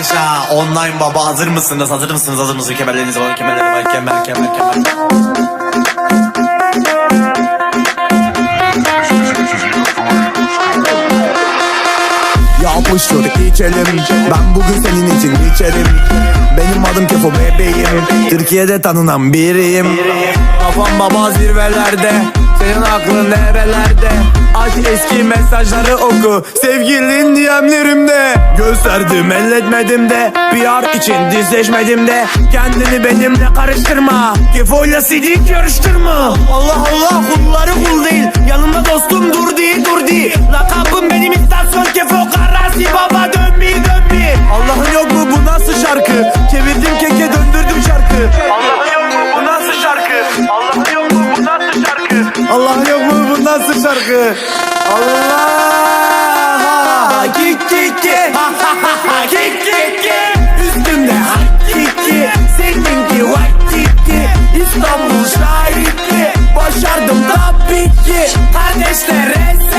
başa online baba hazır mısınız? Hazır mısınız? Hazır mısınız? Kemerlerinizi alın kemerlerinizi alın kemer kemer kemer. Yapıştır içelim. Ben bugün senin için içerim. Benim adım Kefo bebeğim. Türkiye'de tanınan biriyim. Kafam baba zirvelerde Senin aklın nerelerde Aç eski mesajları oku. Sevgilin DM'lerimde Gösterdim elletmedim de. PR için dizleşmedim de. Kendini benimle karıştırma. Kefo'yla sidik yarıştırma. Allah Allah kulları kul değil. Yanımda dostum dur di dur di. Lakabım benim istasyon Kefo Karazi baba dön bir dön bir Allah'ın yok mu? Bu nasıl şarkı? Çevirdim keke döndürdüm şarkı. Allah'ın yok mu? Bu nasıl şarkı? Allah'ın yok mu? Bu nasıl şarkı? Allah'ın yok mu Nasıl şarkı. Allah. Kik kik kik. Kik kik kik. Üstümde hak kik kik. Seninki vak kik kik. İstanbul şahitli. Başardım da pik kik. Kardeşler resim.